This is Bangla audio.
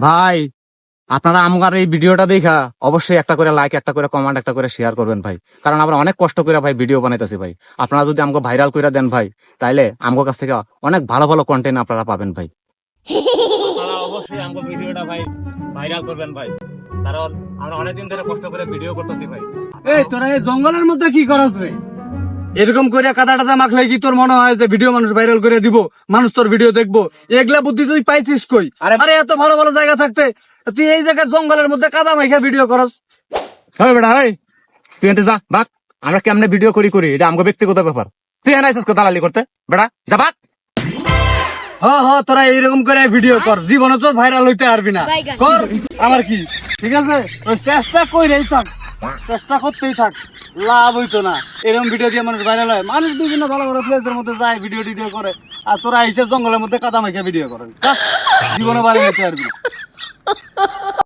ভাই আপনারা আমার এই ভিডিওটা দেখা অবশ্যই একটা করে লাইক একটা করে কমেন্ট একটা করে শেয়ার করবেন ভাই। কারণ আমরা অনেক কষ্ট করে ভাই ভিডিও বানাইতেছি ভাই। আপনারা যদি আমাকে ভাইরাল করে দেন ভাই তাইলে আমার কাছ থেকে অনেক ভালো ভালো কন্টেন্ট আপনারা পাবেন ভাই। অবশ্যই আমার ভিডিওটা ভাই ভাইরাল করবেন ভাই। কারণ আমরা অনেকদিন ধরে কষ্ট করে ভিডিও করতেছি ভাই। এই তোরা এই জঙ্গলের মধ্যে কি করছ রে? এরকম করে কাদা টাদা মাখলে কি তোর মনে হয় যে ভিডিও মানুষ ভাইরাল করে দিব? মানুষ তোর ভিডিও দেখব? এগুলা বুদ্ধি তুই পাইছিস কই? আরে আরে এত ভালো ভালো জায়গা থাকতে তুই এই জায়গায় জঙ্গলের মধ্যে কাদা মাখা ভিডিও করস। হয় বেটা হয় তুই এনতে যা বাক আমরা কেমনে ভিডিও করি করি? এটা আমাকে ব্যক্তিগত ব্যাপার। তুই এনে আইসিস দালালি করতে? বেটা যা বাক হ হ তোরা এইরকম করে ভিডিও কর। জীবনে তো ভাইরাল হইতে পারবি না। কর। আমার কি? ঠিক আছে? ওই চেষ্টা কইরেই থাক। চেষ্টা করতেই থাক, লাভ হইতো না। এরকম ভিডিও দিয়ে মানুষ ভাইরাল হয়। মানুষ বিভিন্ন ভালো ভালো প্লেসের মধ্যে যায় ভিডিও টিডিও করে। আর তোরা এসে জঙ্গলের মধ্যে কাদা মাইকে ভিডিও করে জীবনে বাড়ি হইতে পারবি